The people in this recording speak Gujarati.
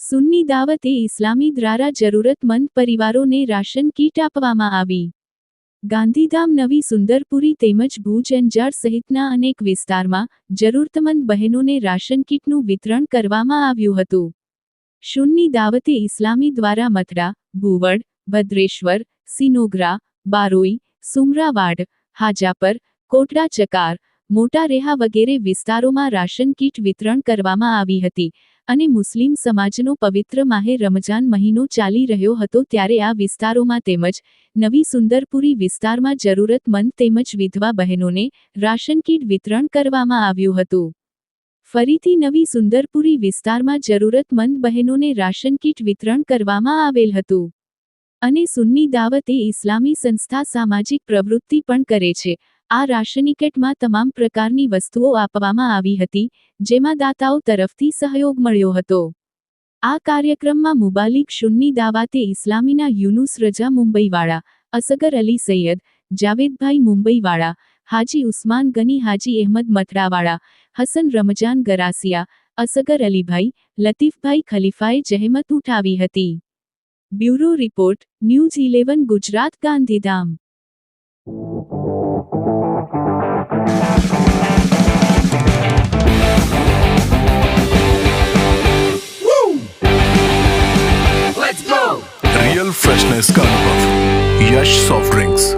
સુન્ની દાવત ઇસ્લામી દ્વારા જરૂરતમંદ પરિવારોને રાશન કીટ આપવામાં આવી. ગાંધીધામ નવી સુંદરપુરી તેમજ ભુજ અંજાર સહિતના અનેક વિસ્તારમાં જરૂરતમંદ બહેનોને રાશન કીટનું વિતરણ કરવામાં આવ્યું હતું. સુન્ની દાવતે ઇસ્લામી દ્વારા મથરા, ભુવડ, ભદ્રેશ્વર, સિનોગરા, બારોઈ સુમરાવાડ હાજાપર, કોટડા ચકાર, મોટા રેહા વગેરે વિસ્તારોમાં રાશન કીટ વિતરણ કરવામાં આવી હતી અને મુસ્લિમ સમાજનો પવિત્ર માહે રમજાન મહિનો ચાલી રહ્યો હતો ત્યારે આ વિસ્તારોમાં તેમજ નવી સુંદરપુરી વિસ્તારમાં જરૂરતમંદ તેમજ વિધવા બહેનોને રાશન કીટ વિતરણ કરવામાં આવ્યું હતું. ફરીથી નવી સુંદરપુરી વિસ્તારમાં જરૂરતમંદ બહેનોને રાશન કીટ વિતરણ કરવામાં આવેલ હતું. અને સુન્ની દાવત એ ઇસ્લામી સંસ્થા સામાજિક પ્રવૃત્તિ પણ કરે છે. આ રાશનિકેટમાં તમામ પ્રકારની વસ્તુઓ આપવામાં આવી હતી, જેમાં દાતાઓ તરફથી સહયોગ મળ્યો હતો. આ કાર્યક્રમમાં મુબાલિક સુન્ની દાવાતે ઇસ્લામીના યુનુસ રજા મુંબઈવાળા, અસગર અલી સૈયદ, જાવેદભાઈ મુંબઈવાળા, હાજી ઉસ્માન ગની, હાજી અહેમદ મથરાવાળા, હસન રમજાન ગરાસિયા, અસગર અલીભાઈ, લતીફભાઈ ખલીફાએ જહેમત ઉઠાવી હતી. bureau report news eleven Gujarat Gandhidham real freshness का अनुभव यश सॉफ्ट ड्रिंक्स